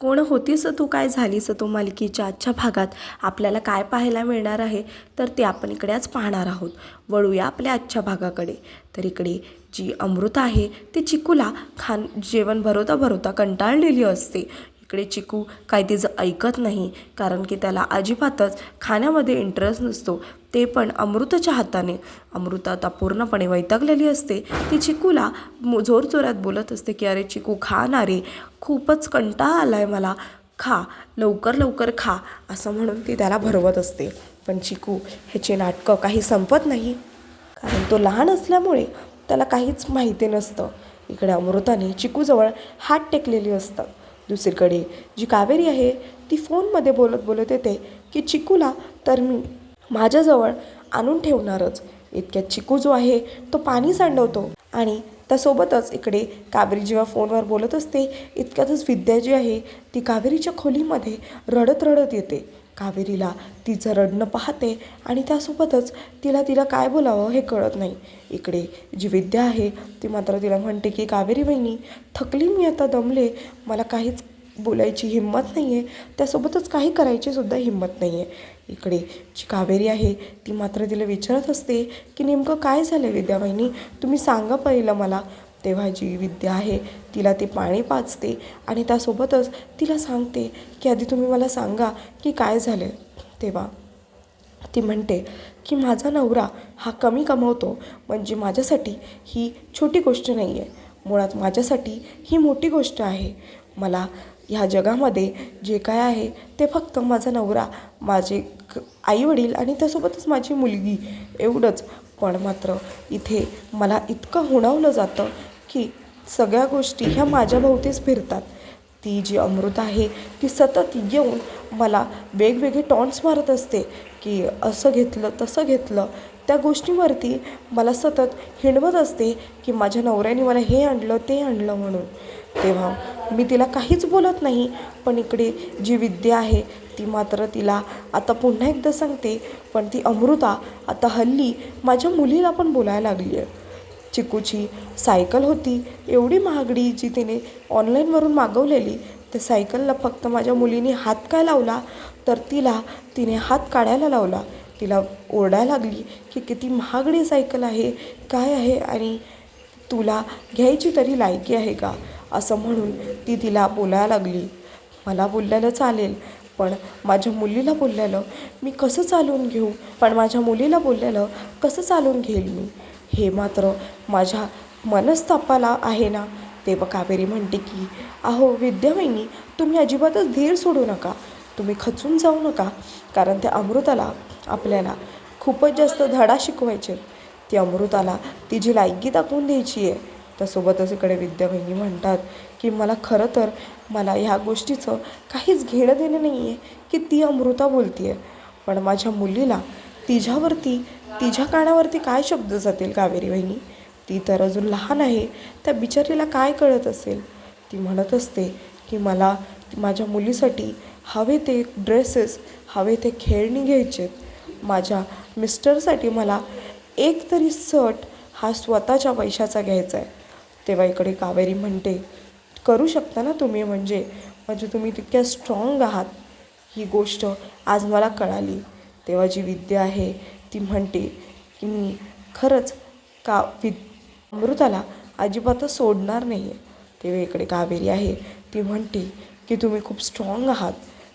कोण होतीस तू? काय झालीस तू मालिकेच्या आजच्या भागात? आपल्याला काय पाहायला मिळणार आहे? तर ते आपण इकडे आज पाहणार आहोत. वळूया आपल्या आजच्या भागाकडे. तर इकडे जी अमृता आहे ती चिकूला खान जेवण भरवता भरवता कंटाळलेली असते. इकडे चिकू काय तिचं ऐकत नाही कारण की त्याला अजिबातच खाण्यामध्ये इंटरेस्ट नसतो. ते पण अमृताच्या हाताने. अमृता आता पूर्णपणे वैतागलेली असते. ती चिकूला जोरजोरात बोलत असते की अरे चिकू खा ना रे. खूपच कंटाळा आला आहे मला. खा. लवकर लवकर खा. असं म्हणून ती त्याला भरवत असते. पण चिकू ह्याचे नाटकं काही संपत नाही. कारण तो लहान असल्यामुळे त्याला काहीच माहिती नसतं. इकडे अमृताने चिकूजवळ हात टेकलेली असतात दुसरीकडे. जी कावेरी आहे ती फोनमध्ये बोलत बोलत येते की चिकूला तर मी माझ्याजवळ आणून ठेवणारच. इतक्यात चिकू जो आहे तो पाणी सांडवतो आणि त्यासोबतच इकडे कावेरी जेव्हा फोनवर बोलत असते इतक्यातच विद्या जी आहे ती कावेरीच्या खोलीमध्ये रडत रडत येते. कावेरीला तिचं रडणं पाहते आणि त्यासोबतच तिला तिला काय बोलावं हे कळत नाही. इकडे जी विद्या आहे ती मात्र तिला म्हणते की कावेरी बहिणी थकली मी आता दमले. मला काहीच बोलायची हिंमत नाही आहे त्यासोबतच काही करायची सुद्धा हिंमत नाही आहे इकडे जी कावेरी आहे ती मात्र तिला विचारत असते की नेमकं काय झालं विद्या बहिणी तुम्ही सांगा पहिलं मला. तेव्हा जी विद्या आहे तिला ते पाणी पाचते आणि त्यासोबतच तिला सांगते की आधी तुम्ही मला सांगा की काय झालं तेव्हा ती म्हणते की माझा नवरा हा कमी कमवतो म्हणजे माझ्यासाठी ही छोटी गोष्ट नाही आहे मुळात माझ्यासाठी ही मोठी गोष्ट आहे. मला ह्या जगामध्ये जे काय आहे ते फक्त माझा नवरा माझे आईवडील आणि त्यासोबतच माझी मुलगी एवढंच. पण मात्र इथे मला इतकं हुणावलं जातं की सगळ्या गोष्टी ह्या माझ्याभोवतीच फिरतात. ती जी अमृता आहे ती सतत येऊन मला वेगवेगळे टॉन्ट्स मारत असते की असं घेतलं तसं घेतलं. त्या गोष्टीवरती मला सतत हिणवत असते की माझ्या नवऱ्याने मला हे आणलं ते आणलं म्हणून. तेव्हा मी तिला काहीच बोलत नाही पण इकडे जी विद्या आहे ती मात्र तिला आता पुन्हा एकदा सांगते. पण ती अमृता आता हल्ली माझ्या मुलीला पण बोलायला लागली आहे चिकूची सायकल होती एवढी महागडी जी तिने ऑनलाईनवरून मागवलेली त्या सायकलला फक्त माझ्या मुलीने हात काय लावला? तर तिला तिने हात काढायला लावला. तिला ओरडायला लागली की किती महागडी सायकल आहे काय आहे आणि तुला घ्यायची तरी लायकी आहे का? असं म्हणून ती तिला बोलायला लागली. मला बोललेलं चालेल पण माझ्या मुलीला बोललेलं मी कसं चालवून घेऊ? पण माझ्या मुलीला बोललेलं कसं चालवून घेईल मी? हे मात्र माझ्या मनस्तापाला आहे ना? तेव्हा कावेरी म्हणते की अहो विद्यावाहिनी तुम्ही अजिबातच धीर सोडू नका. तुम्ही खचून जाऊ नका कारण त्या अमृताला आपल्याला खूपच जास्त धडा शिकवायचे ती अमृताला तिची लायकी दाखवून द्यायची आहे त्यासोबतच इकडे विद्यावहिनी म्हणतात की मला खरं तर मला ह्या गोष्टीचं काहीच घेणं देणं नाही आहे की ती अमृता बोलती आहे पण माझ्या मुलीला तिच्यावरती तिच्या कानावरती काय शब्द जातील कावेरी वहिनी? ती तर अजून लहान आहे त्या बिचारीला काय कळत असेल? ती म्हणत असते की मला माझ्या मुलीसाठी हवे ते ड्रेसेस हवे ते खेळणी घ्यायचेत. माझ्या मिस्टरसाठी मला एक तरी सट हा स्वतःच्या पैशाचा घ्यायचा आहे. तेव्हा इकडे कावेरी म्हणते करू शकता ना तुम्ही म्हणजे? म्हणजे तुम्ही तितक्या स्ट्रॉंग आहात. ही गोष्ट आज मला कळाली. तेव्हा जी विद्या आहे ती म्हणते की मी खरंच का वि अमृताला अजिबातच सोडणार नाही आहे तेव्हा इकडे कावेरी आहे. ती म्हणते की तुम्ही खूप स्ट्रॉंग आहात.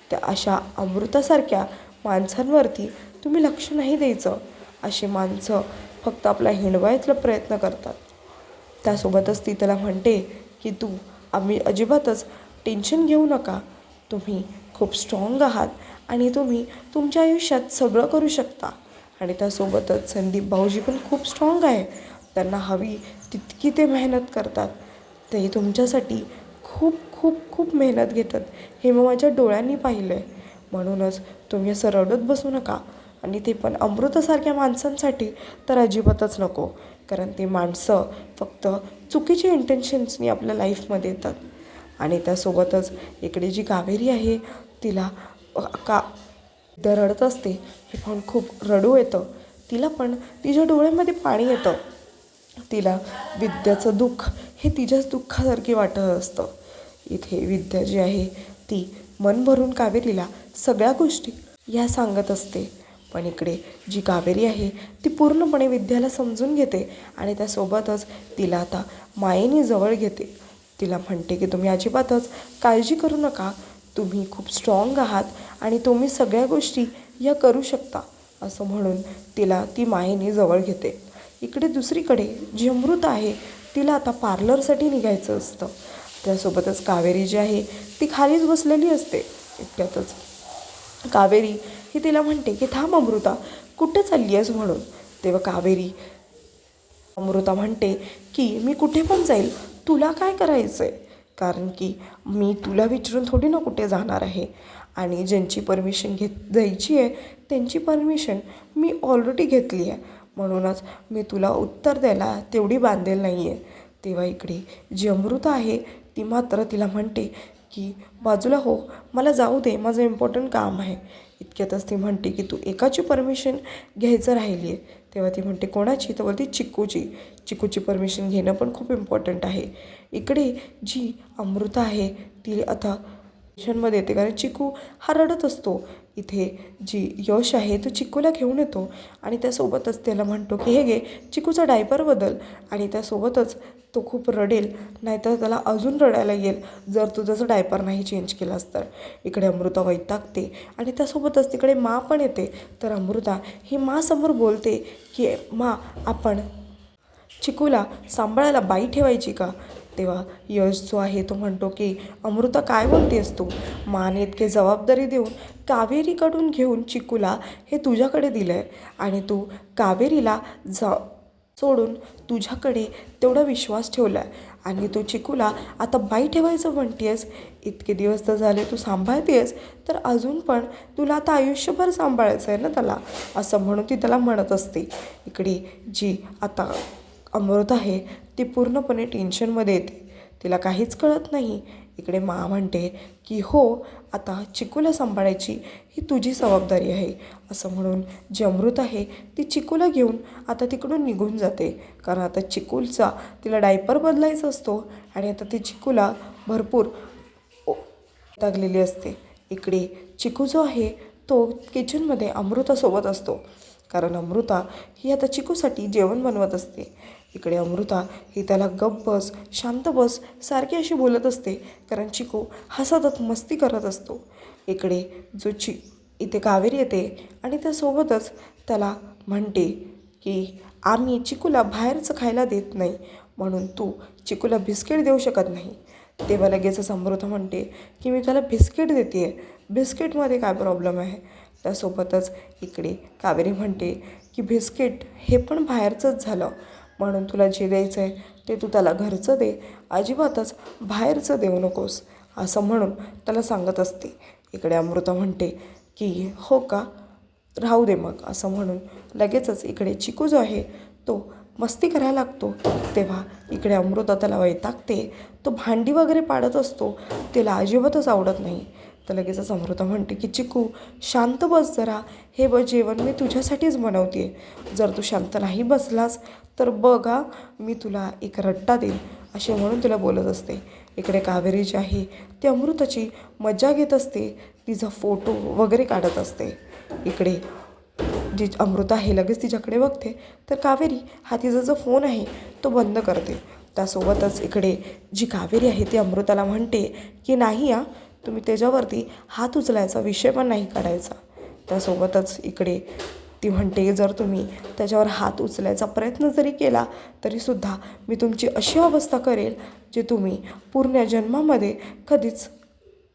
त्या अशा अमृतासारख्या माणसांवरती तुम्ही लक्ष नाही द्यायचं. अशी माणसं फक्त आपला हिणवायचा प्रयत्न करतात. त्यासोबतच ती त्याला म्हणते की तू आम्ही अजिबातच टेन्शन घेऊ नका. तुम्ही खूप स्ट्रॉंग आहात आणि तुम्ही तुमच्या आयुष्यात सगळं करू शकता. आणि त्यासोबतच संदीप भाऊजी पण खूप स्ट्रॉंग आहे. त्यांना हवी तितकी ते मेहनत करतात. ते तुमच्यासाठी खूप खूप खूप मेहनत घेतात. हे मी माझ्या डोळ्यांनी पाहिलं आहे म्हणूनच तुम्ही असं रडत बसू नका. आणि ते पण अमृतासारख्या माणसांसाठी तर अजिबातच नको. कारण ते माणसं फक्त चुकीचे इंटेन्शन्सनी आपल्या लाईफमध्ये येतात. आणि त्यासोबतच इकडे जी कावेरी आहे तिला का त्या रडत असते. हे पण खूप रडू येतं. तिला पण तिच्या डोळ्यामध्ये पाणी येतं. तिला विद्याचं दुःख हे तिच्याच दुःखासारखे वाटत असतं. इथे विद्या जी आहे ती मन भरून कावेरीला सगळ्या गोष्टी ह्या सांगत असते. पण इकडे जी कावेरी आहे ती पूर्णपणे विद्याला समजून घेते आणि त्यासोबतच तिला आता मायेने जवळ घेते. तिला म्हणते की तुम्ही अजिबातच काळजी करू नका. तुम्ही खूप स्ट्रॉंग आहात आणि तुम्ही सगळ्या गोष्टी या करू शकता असं म्हणून तिला ती मायेने जवळ घेते. इकडे दुसरीकडे जी अमृत आहे तिला आता पार्लरसाठी निघायचं असतं. त्यासोबतच कावेरी जी आहे ती खालीच बसलेली असते. इतक्यातच कावेरी ही तिला म्हणते की थांब अमृता कुठं चालली आहेस म्हणून? तेव्हा कावेरी अमृता म्हणते की मी कुठे पण जाईल तुला काय करायचं आहे कारण की मी तुला विचारून थोडी ना कुठे जाणार आहे. आणि ज्यांची परमिशन घेत द्यायची आहे त्यांची परमिशन मी ऑलरेडी घेतली आहे. म्हणूनच मी तुला उत्तर द्यायला तेवढी बांधेल नाही आहे तेव्हा इकडे जी अमृता आहे ती मात्र तिला म्हणते की बाजूला हो मला जाऊ दे माझं इम्पॉर्टंट काम आहे. इतक्यातच ती म्हणते की तू एकाची परमिशन घ्यायचं राहिली आहे तेव्हा ती म्हणते कोणाची? तर बोलते चिक्कूची चिकूची परमिशन घेणं पण खूप इम्पॉर्टंट आहे. इकडे जी अमृता आहे ती आता मध्ये येते कारण चिकू हा रडत असतो. इथे जी यश आहे तो चिकूला घेऊन येतो आणि त्यासोबतच त्याला म्हणतो की हे घे चिकूचा डायपर बदल. आणि त्यासोबतच तो खूप रडेल नाहीतर त्याला अजून रडायला येईल. जर तू जसं डायपर नाही चेंज केलास तर. इकडे अमृता वैतागते आणि त्यासोबतच तिकडे मा पण येते. तर अमृता ही मासमोर बोलते की मा आपण चिकूला सांभाळायला बाई ठेवायची का? तेव्हा यश जो आहे तो म्हणतो की अमृता काय बोलतेस तू? माने इतके जबाबदारी देऊन कावेरीकडून घेऊन चिकूला हे तुझ्याकडे दिलं आहे आणि तू कावेरीला जा सोडून तुझ्याकडे तेवढा विश्वास ठेवला आहे आणि तू चिकूला आता बाई ठेवायचं म्हणतेस इतके दिवस तर झाले तू सांभाळतेस तर अजून पण तुला आता आयुष्यभर सांभाळायचं आहे ना त्याला? असं म्हणून ती त्याला म्हणत असते. इकडे जी आता अमृत आहे ती पूर्णपणे टेन्शनमध्ये येते. तिला काहीच कळत नाही. इकडे मा म्हणते की हो आता चिकूला सांभाळायची ही तुझी जबाबदारी आहे. असं म्हणून जी अमृत आहे ती चिकूला घेऊन आता तिकडून निघून जाते. कारण आता चिकूलचा तिला डायपर बदलायचा असतो आणि आता ती चिकूला भरपूर लागलेली असते. इकडे चिकू जो आहे तो किचनमध्ये अमृतासोबत असतो. कारण अमृता ही आता चिकूसाठी जेवण बनवत असते. इकडे अमृता ही त्याला गप बस शांत बस सारखी अशी बोलत असते कारण चिकू हा सतत मस्ती करत असतो. इकडे जो चि इथे कावेरी येते आणि त्यासोबतच त्याला म्हणते की आम्ही चिकूला बाहेरचं खायला देत नाही म्हणून तू चिकूला बिस्किट देऊ शकत नाही. तेव्हा लगेचच अमृता म्हणते की मी त्याला बिस्किट देते आहे बिस्किटमध्ये काय प्रॉब्लेम आहे? त्यासोबतच इकडे कावेरी म्हणते की बिस्किट हे पण बाहेरचंच झालं म्हणून तुला जे द्यायचं आहे ते तू त्याला घरचं दे. अजिबातच बाहेरचं देऊ नकोस असं म्हणून त्याला सांगत असते. इकडे अमृता म्हणते की हो का? राहू दे मग असं म्हणून लगेचच इकडे चिकू जो आहे तो मस्ती करायला लागतो. तेव्हा इकडे अमृता त्याला वैतागते. तो भांडी वगैरे पाडत असतो. तिला अजिबातच आवडत नाही. तर लगेचच अमृता म्हणते की चिकू शांत बस जरा. हे ब जेवण मी तुझ्यासाठीच बनवते जर तू शांत नाही बसलास तर बघा मी तुला एक रट्टा देईन. असे म्हणून तुला बोलत असते. इकडे कावेरी जी आहे ती अमृताची मज्जा घेत असते. तिचा फोटो वगैरे काढत असते. इकडे जी अमृता आहे लगेच तिच्याकडे बघते. तर कावेरी हा तिचा जो फोन आहे तो बंद करते. त्यासोबतच इकडे जी कावेरी आहे ती अमृताला म्हणते की नाही आ तुम्ही त्याच्यावरती हात उचलायचा विषय पण नाही काढायचा त्यासोबतच इकडे ती म्हणते जर तुम्ही त्याच्यावर हात उचलायचा प्रयत्न जरी केला तरीसुद्धा मी तुमची अशी अवस्था करेल जे तुम्ही पूर्ण जन्मामध्ये कधीच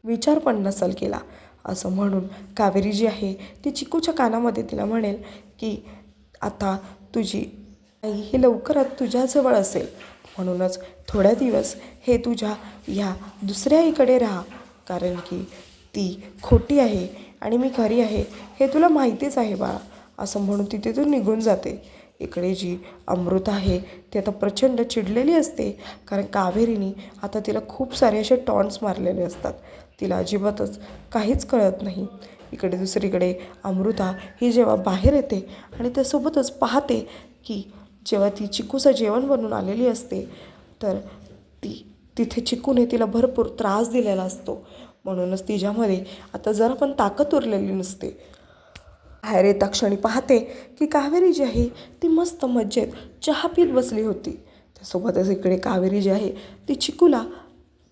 विचार पण नसल केला. असं म्हणून कावेरी जी आहे ती चिकूच्या कानामध्ये तिला म्हणेल की आता तुझी आई ही लवकरात तुझ्याजवळ असेल. म्हणूनच थोड्या दिवस हे तुझ्या ह्या दुसऱ्या आईकडे राहा. कारण की ती खोटी आहे आणि मी खरी आहे हे तुला माहितीच आहे बाळा. असं म्हणून ती तिथून निघून जाते. इकडे जी अमृता आहे ती आता प्रचंड चिडलेली असते. कारण कावेरीने आता तिला खूप सारे असे टॉन्ट्स मारलेले असतात. तिला अजिबातच काहीच कळत नाही. इकडे दुसरीकडे अमृता ही जेव्हा बाहेर येते आणि त्यासोबतच पाहते की जेव्हा ती चिकूचं जेवण बनवून आलेली असते तर ती तिथे चिकूने तिला भरपूर त्रास दिलेला असतो. म्हणूनच तिच्यामध्ये आता जरा पण ताकद उरलेली नसते. बाहेर येता क्षणी पाहते की कावेरी जी आहे ती मस्त मज्जेत चहा पीत बसली होती. त्यासोबतच इकडे कावेरी जी आहे ती चिकूला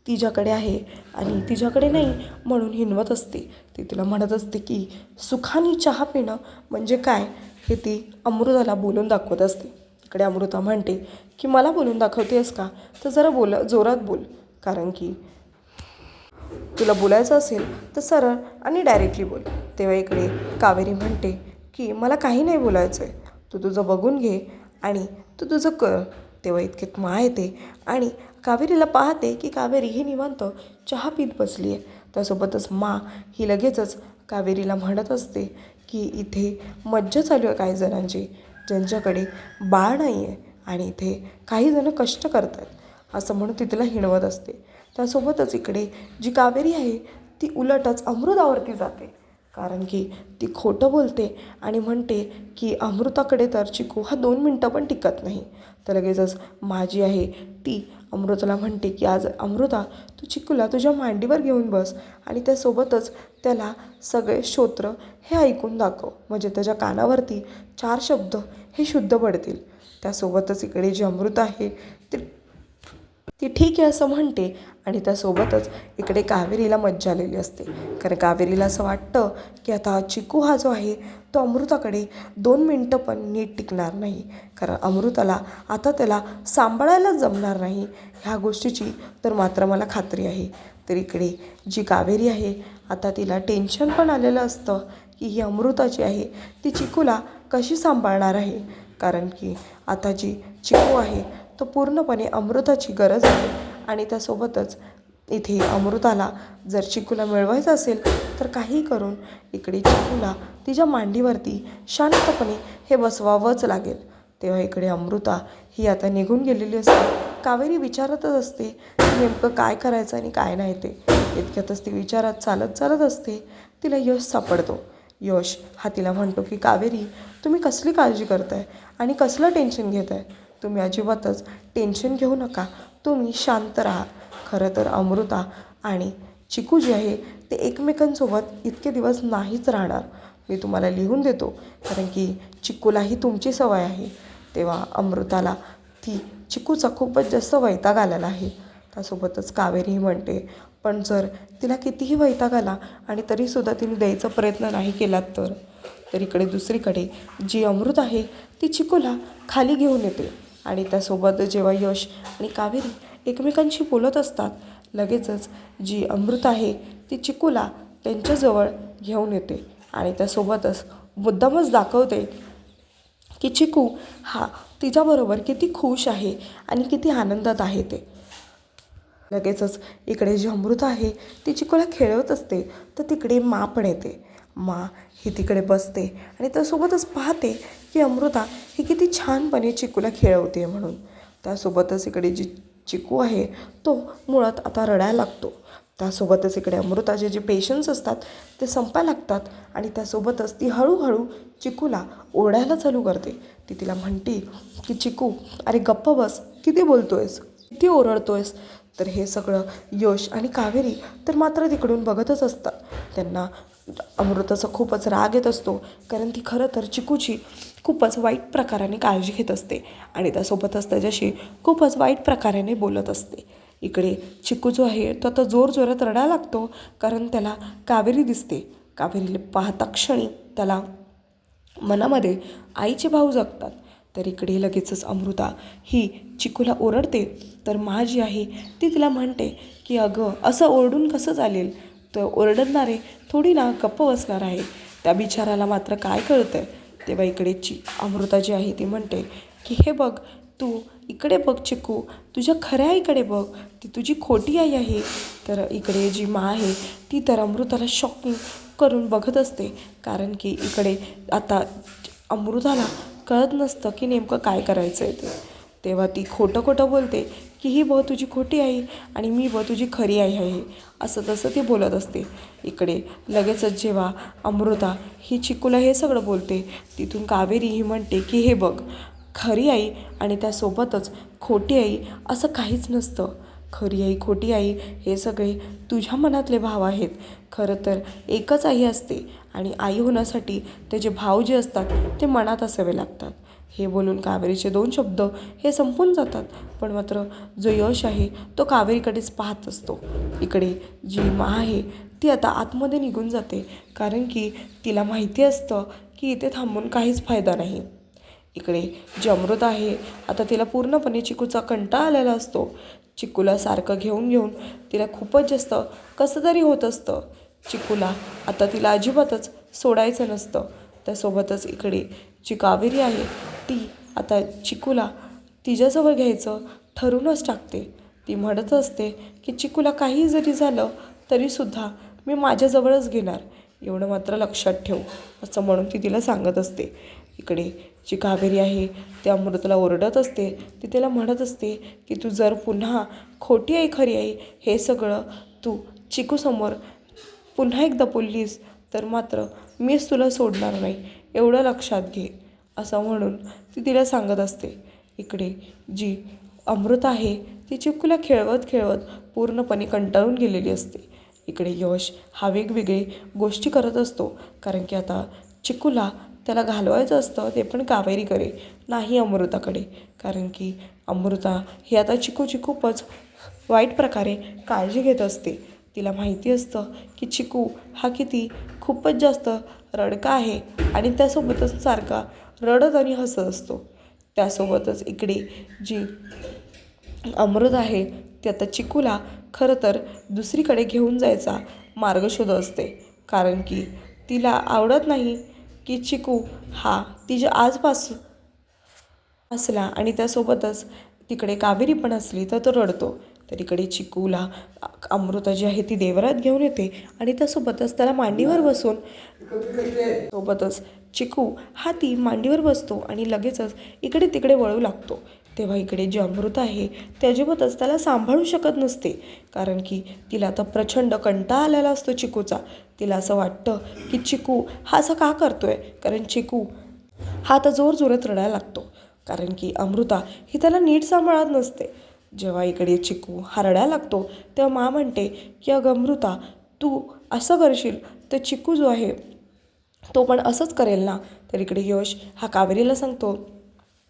तिच्याकडे आहे आणि तिच्याकडे नाही म्हणून हिनवत असते. ती तिला म्हणत असते की सुखाने चहा पिणं म्हणजे काय? हे ती अमृताला बोलून दाखवत असते. इकडे अमृता म्हणते की मला बोलून दाखवतेस का? तर जरा बोल जोरात बोल. कारण की तुला बोलायचं असेल तर सरळ आणि डायरेक्टली बोल. तेव्हा इकडे कावेरी म्हणते की मला काही नाही बोलायचं आहे तू तुझं बघून घे आणि तू तुझं कर. तेव्हा इतकेत मा येते आणि कावेरीला पाहते की कावेरी ही निवांत चहा पीत बसली आहे त्यासोबतच मा ही लगेचच कावेरीला म्हणत असते की इथे मज्जा चालू आहे काही जणांची. ज्यांच्याकडे बाळ नाही आहे आणि इथे काही जणं कष्ट करत आहेत असं म्हणून ती तिला हिणवत असते. त्यासोबतच इकडे जी कावेरी आहे ती उलटच अमृतावरती जाते. कारण की ती खोटं बोलते आणि म्हणते की अमृताकडे तर चिकू हा दोन मिनटं पण टिकत नाही. तर लगेचच माझी आहे ती अमृताला म्हणते की आज अमृता तू चिकूला तुझ्या मांडीवर घेऊन बस आणि त्यासोबतच त्याला सगळे श्रोत्र हे ऐकून दाखव. म्हणजे त्याच्या कानावरती चार शब्द हे शुद्ध पडतील. त्यासोबतच इकडे जी अमृता आहे ती ती ठीक आहे असं म्हणते आणि त्यासोबतच इकडे कावेरीला मज्जा आलेली असते. कारण कावेरीला असं वाटतं की आता चिकू हा जो आहे तो अमृताकडे दोन मिनटं पण नीट टिकणार नाही. कारण अमृताला आता त्याला सांभाळायलाच जमणार नाही ह्या गोष्टीची तर मात्र मला खात्री आहे. तर इकडे जी कावेरी आहे आता तिला टेन्शन पण आलेलं असतं की ही अमृताची आहे ती चिकूला कशी सांभाळणार आहे? कारण की आता जी चिकू आहे तो पूर्णपणे अमृताची गरज आहे. आणि त्यासोबतच इथे अमृताला जर चिकूला मिळवायचं असेल तर काही करून इकडे चिकूला तिच्या मांडीवरती शांतपणे हे बसवावंच लागेल. तेव्हा इकडे अमृता ही आता निघून गेलेली असते. कावेरी विचारतच असते की नेमकं काय करायचं आणि काय नाही ते? इतक्यातच ती विचारात चालत चालत असते. तिला यश सापडतो. यश हा तिला म्हणतो की कावेरी तुम्ही कसली काळजी करताय आणि कसलं टेन्शन घेत आहे तुम्ही अजिबातच टेन्शन घेऊ नका. तुम्ही शांत राहा. खरं तर अमृता आणि चिकू जे आहे ते एकमेकांसोबत इतके दिवस नाहीच राहणार. मी तुम्हाला लिहून देतो कारण की चिकूलाही तुमची सवय आहे. तेव्हा अमृताला ती चिकूचा खूपच जास्त वैताग आलेला आहे. त्यासोबतच कावेरीही म्हणते पण जर तिला कितीही वैताग आला आणि तरीसुद्धा तिने द्यायचा प्रयत्न नाही केलात तर तर इकडे दुसरीकडे जी अमृत आहे ती चिकूला खाली घेऊन येते. आणि त्यासोबत जेव्हा यश आणि कावेरी एकमेकांशी बोलत असतात लगेचच जी अमृत आहे ती चिकूला त्यांच्याजवळ घेऊन येते आणि त्यासोबतच मुद्दामच दाखवते की चिकू हा तिच्याबरोबर किती खुश आहे आणि किती आनंदात आहे ते. लगेचच इकडे जी अमृत आहे ती चिकूला खेळवत असते तर तिकडे मा पण येते मा ही तिकडे बसते आणि त्यासोबतच पाहते की अमृता ही किती छानपणे चिकूला खेळवते म्हणून. त्यासोबतच इकडे जी चिकू आहे तो मुळात आता रडायला लागतो. त्यासोबतच इकडे अमृताचे जे पेशन्स असतात ते संपायला लागतात आणि त्यासोबतच ती हळूहळू चिकूला ओरडायला चालू करते. ती तिला म्हणते की चिकू अरे गप्प बस किती बोलतोयस? किती ओरडतोयस? तर हे सगळं यश आणि कावेरी तर मात्र तिकडून बघतच असतात. त्यांना अमृताचा खूपच राग येत असतो कारण ती खरं तर चिकूची खूपच वाईट प्रकाराने काळजी घेत असते आणि त्यासोबतच त्याच्याशी खूपच वाईट प्रकाराने बोलत असते. इकडे चिकू जो आहे तो आता जोर जोरात रडायला लागतो कारण त्याला कावेरी दिसते. कावेरीला पाहता क्षणी त्याला मनामध्ये आईचे भाव जगतात. तर इकडे लगेचच अमृता ही चिकूला ओरडते. तर माझी आहे ती तिला म्हणते की अगं असं ओरडून कसं चालेल? तर ओरडणारे थोडी ना गप्प बसणार आहे. त्या बिचाराला मात्र काय कळतं आहे तेव्हा इकडे ची अमृता जी आहे ती म्हणते की हे बघ तू इकडे बघ चिकू तुझ्या खऱ्या आईकडे बघ ती तुझी खोटी आई आहे. तर इकडे जी मा आहे ती तर अमृताला शॉकिंग करून बघत असते. कारण की इकडे आता अमृताला कळत नसतं की नेमकं काय करायचं आहे ते. तेव्हा ती खोटं खोटं बोलते की ही ब तुझी खोटी आई आणि मी ब तुझी खरी आई आहे. असं तसं ती बोलत असते. इकडे लगेचच जेव्हा अमृता ही चिकूला हे सगळं बोलते तिथून कावेरी ही म्हणते की हे बघ खरी आई आणि त्यासोबतच खोटी आई असं काहीच नसतं. खरी आई खोटी आई हे सगळे तुझ्या मनातले भाव आहेत. खरं तर एकच आई असते आणि आई होण्यासाठी त्याचे भाव जे असतात ते मनात असावे लागतात. हे बोलून कावेरीचे दोन शब्द हे संपून जातात. पण मात्र जो यश आहे तो कावेरीकडेच पाहत असतो. इकडे जी मा आहे ती आता आतमध्ये निघून जाते. कारण की तिला माहिती असतं की इथे थांबून काहीच फायदा नाही. इकडे जी अमृत आहे आता तिला पूर्णपणे चिकूचा कंटाळा आलेला असतो. चिकूला सारखं घेऊन घेऊन तिला खूपच जास्त कसं तरी होत असतं. चिकूला आता तिला अजिबातच सोडायचं नसतं. त्यासोबतच इकडे जी कावेरी आहे ती आता चिकूला तिच्याजवळ घ्यायचं ठरूनच टाकते. ती म्हणत असते की चिकूला काही जरी झालं तरीसुद्धा मी माझ्याजवळच घेणार. एवढं मात्र लक्षात ठेव असं म्हणून ती तिला सांगत असते. इकडे जी कावेरी आहे त्या अमृताला ओरडत असते. ती तिला म्हणत असते की तू जर पुन्हा खोटी आई खरी आई हे सगळं तू चिकूसमोर पुन्हा एकदा बोललीस तर मात्र मीच तुला सोडणार नाही. एवढं लक्षात घे. असं म्हणून ती तिला सांगत असते इकडे जी अमृत आहे ती चिकूला खेळवत खेळवत पूर्णपणे कंटाळून गेलेली असते. इकडे यश हा वेगवेगळे गोष्टी करत असतो कारण की आता चिकूला त्याला घालवायचं असतं ते पण कावेरीकडे नाही अमृताकडे. कारण की अमृता ही आता चिकूची खूपच वाईट प्रकारे काळजी घेत असते. तिला माहिती असतं की चिकू हा किती खूपच जास्त रडका आहे आणि त्यासोबतच सारखा रडत आणि हसत असतो. त्यासोबतच इकडे जी अमृत आहे ती आता चिकूला खरं तर दुसरीकडे घेऊन जायचा मार्ग शोध असते. कारण की तिला आवडत नाही की चिकू हा तिच्या आजपासून असला आणि त्यासोबतच तिकडे कावेरी पण असली तर तो रडतो. तर इकडे चिकूला अमृता जी आहे ती देवरात घेऊन येते आणि त्यासोबतच त्याला मांडीवर बसून सोबतच चिकू हा ती मांडीवर बसतो आणि लगेचच इकडे तिकडे वळू लागतो. तेव्हा इकडे जी अमृत आहे ते अजिबातच त्याला सांभाळू शकत नसते. कारण की तिला आता प्रचंड कंटाळा आलेला असतो चिकूचा. तिला असं वाटतं की चिकू हा असं का करतोय? कारण चिकू हा आता जोर जोरात रडायला लागतो. कारण की अमृता ही त्याला नीट सांभाळत नसते. जेव्हा इकडे चिकू हा रडायला लागतो तेव्हा मा म्हणते की अगं अमृता तू असं करशील तर चिकू जो आहे तो पण असंच करेल ना? तर इकडे यश हा कावेरीला सांगतो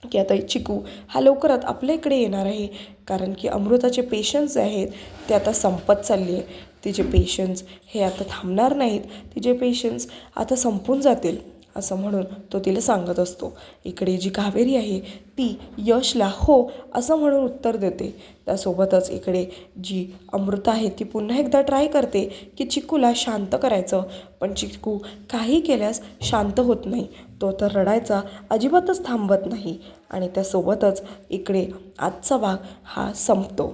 की आता चिकू हा लवकरात आपल्या इकडे येणार आहे. कारण की अमृताचे पेशन्स जे आहेत ते आता संपत चालले आहे तिचे पेशन्स हे आता थांबणार नाहीत. तिचे पेशन्स आता संपून जातील. असं म्हणून तो तिला सांगत असतो. इकडे जी कावेरी आहे ती यशला हो असं म्हणून उत्तर देते. त्यासोबतच इकडे जी अमृता आहे ती पुन्हा एकदा ट्राय करते की चिकूला शांत करायचं. पण चिकू काही केल्यास शांत होत नाही. तो तर रडायचा अजिबातच थांबत नाही. आणि त्यासोबतच इकडे आजचा भाग हा संपतो.